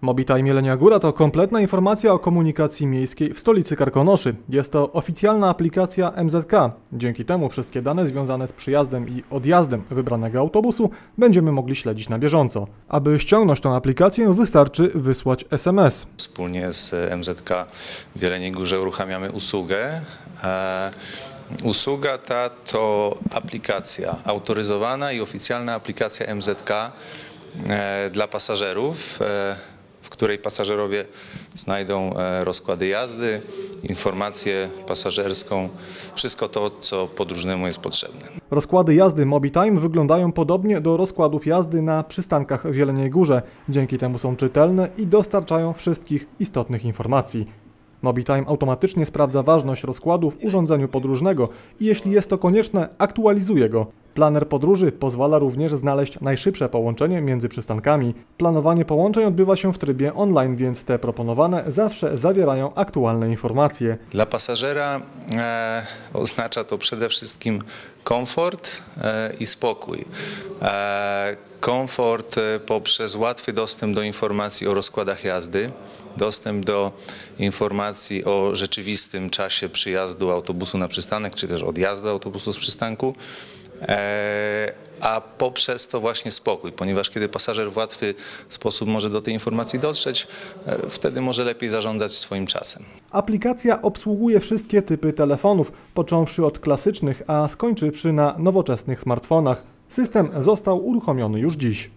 Mobitime Jelenia Góra to kompletna informacja o komunikacji miejskiej w stolicy Karkonoszy. Jest to oficjalna aplikacja MZK. Dzięki temu wszystkie dane związane z przyjazdem i odjazdem wybranego autobusu będziemy mogli śledzić na bieżąco. Aby ściągnąć tą aplikację wystarczy wysłać SMS. Wspólnie z MZK w Jeleniej Górze uruchamiamy usługę. E, Usługa ta to aplikacja autoryzowana i oficjalna aplikacja MZK e, dla pasażerów, e, w której pasażerowie znajdą e, rozkłady jazdy, informację pasażerską, wszystko to, co podróżnemu jest potrzebne. Rozkłady jazdy Mobitime wyglądają podobnie do rozkładów jazdy na przystankach w Jeleniej Górze. Dzięki temu są czytelne i dostarczają wszystkich istotnych informacji. Mobitime automatycznie sprawdza ważność rozkładu w urządzeniu podróżnego i jeśli jest to konieczne, aktualizuje go. Planer podróży pozwala również znaleźć najszybsze połączenie między przystankami. Planowanie połączeń odbywa się w trybie online, więc te proponowane zawsze zawierają aktualne informacje. Dla pasażera e, oznacza to przede wszystkim komfort e, i spokój. E, komfort e, poprzez łatwy dostęp do informacji o rozkładach jazdy, dostęp do informacji o rzeczywistym czasie przyjazdu autobusu na przystanek, czy też odjazdu autobusu z przystanku. E, a poprzez to właśnie spokój, ponieważ kiedy pasażer w łatwy sposób może do tej informacji dotrzeć, e, wtedy może lepiej zarządzać swoim czasem. Aplikacja obsługuje wszystkie typy telefonów, począwszy od klasycznych, a skończywszy na nowoczesnych smartfonach. System został uruchomiony już dziś.